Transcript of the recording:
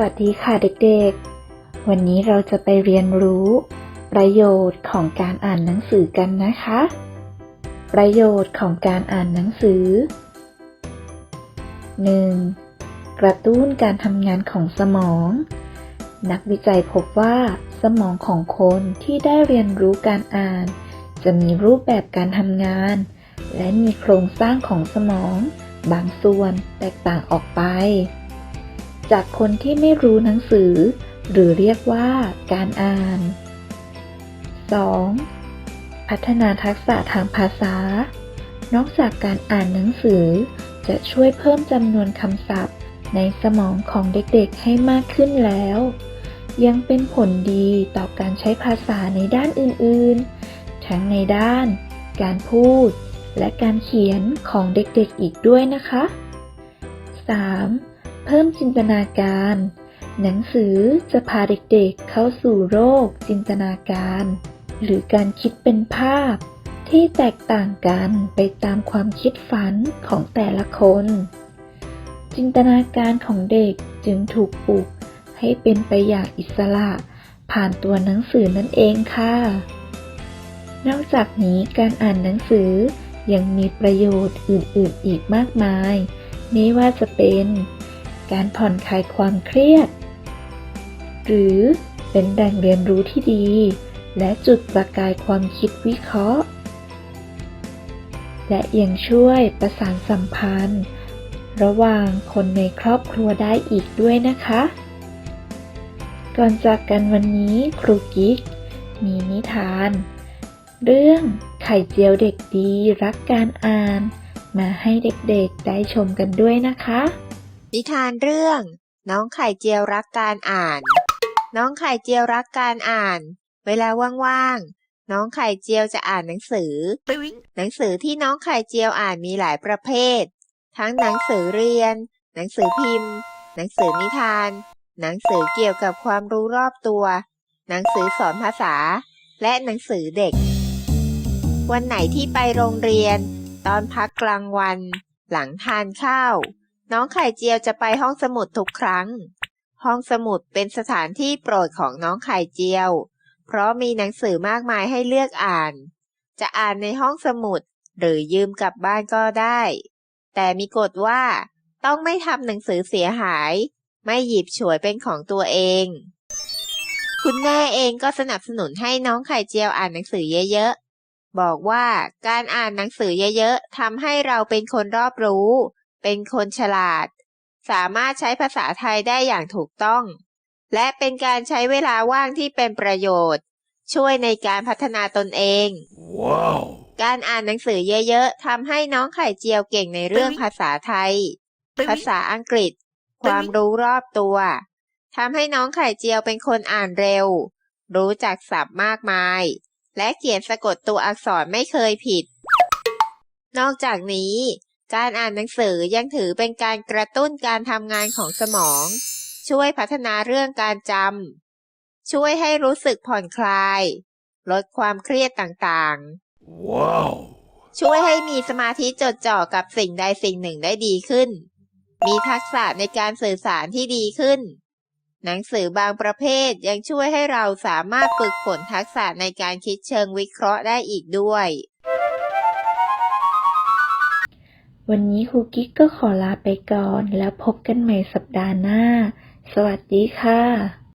วัสดีค่ะเด็กๆ วันนี้เราจะไปเรียนรู้ ประโยชน์ของการอ่านหนังสือกันนะคะ ประโยชน์ของการอ่านหนังสือ 1. กระตุ้นการทำงานของสมอง นักวิจัยพบว่าสมองของคนที่ได้เรียนรู้การอ่าน จะมีรูปแบบการทำงาน และมีโครงสร้างของสมอง บางส่วนแตกต่างออกไป จากคนที่ไม่รู้หนังสือ หรือเรียกว่าการอ่าน 2. พัฒนาทักษะทางภาษา นอกจากการอ่านหนังสือ จะช่วยเพิ่มจำนวนคำศัพท์ ในสมองของเด็กๆให้มากขึ้นแล้ว ยังเป็นผลดีต่อการใช้ภาษาในด้านอื่นๆ ทั้งในด้าน การพูด และการเขียนของเด็กๆอีกด้วยนะคะ 3. เพิ่มจินตนาการ หนังสือจะพาเด็กๆเข้าสู่โลกจินตนาการ หรือการคิดเป็นภาพ ที่แตกต่างกันไปตามความคิดฝันของแต่ละคน จินตนาการของเด็กจึงถูกปลูกให้เป็นไปอย่างอิสระ ผ่านตัวหนังสือนั่นเองค่ะ นอกจากนี้การอ่านหนังสือยังมีประโยชน์อื่นๆอีกมากมาย ไม่ว่าจะเป็น การผ่อนคลายความเครียด หรือเป็นแหล่งเรียนรู้ที่ดี และจุดประกายความคิดวิเคราะห์ และยังช่วยประสานสัมพันธ์ ระหว่างคนในครอบครัวได้อีกด้วยนะคะ ก่อนจากกันวันนี้ครูกิ๊กมีนิทาน เรื่องไข่เจียวเด็กดีรักการอ่าน มาให้เด็กๆได้ชมกันด้วยนะคะ นิทานเรื่อง น้องไข่เจียวรักการอ่าน น้องไข่เจียวรักการอ่าน เวลาว่างๆ น้องไข่เจียวจะอ่านหนังสือ หนังสือที่น้องไข่เจียวอ่านมีหลายประเภท ทั้งหนังสือเรียน หนังสือพิมพ์ หนังสือนิทาน หนังสือเกี่ยวกับความรู้รอบตัว หนังสือสอนภาษา และหนังสือเด็ก วันไหนที่ไปโรงเรียน ตอนพักกลางวัน หลังทานข้าว น้องไข่เจียวจะไปห้องสมุดทุกครั้ง ห้องสมุดเป็นสถานที่โปรดของน้องไข่เจียว เพราะมีหนังสือมากมายให้เลือกอ่าน จะอ่านในห้องสมุดหรือยืมกลับบ้านก็ได้ แต่มีกฎว่า ต้องไม่ทำหนังสือเสียหาย ไม่หยิบฉวยเป็นของตัวเอง คุณแม่เองก็สนับสนุนให้น้องไข่เจียวอ่านหนังสือเยอะๆ บอกว่าการอ่านหนังสือเยอะๆทำให้เราเป็นคนรอบรู้ เป็นคนฉลาด สามารถใช้ภาษาไทยได้อย่างถูกต้อง และเป็นการใช้เวลาว่างที่เป็นประโยชน์ ช่วยในการพัฒนาตนเอง Wow. การอ่านหนังสือเยอะๆทำให้น้องไข่เจียวเก่งในเรื่องภาษาไทย ภาษาอังกฤษ ความรู้รอบตัวทำให้น้องไข่เจียวเป็นคนอ่านเร็ว รู้จักศัพท์มากมาย และเขียนสะกดตัวอักษรไม่เคยผิด นอกจากนี้ การอ่านหนังสือยังถือเป็นการกระตุ้นการทำงานของสมอง ช่วยพัฒนาเรื่องการจำ ช่วยให้รู้สึกผ่อนคลาย ลดความเครียดต่างๆ Wow. ช่วยให้มีสมาธิจดจ่อกับสิ่งใดสิ่งหนึ่งได้ดีขึ้น มีทักษะในการสื่อสารที่ดีขึ้น หนังสือบางประเภทยังช่วยให้เราสามารถฝึกฝนทักษะในการคิดเชิงวิเคราะห์ได้อีกด้วย วันนี้ครูกิ๊กก็ขอลาไปก่อน แล้วพบกันใหม่สัปดาห์หน้า สวัสดีค่ะ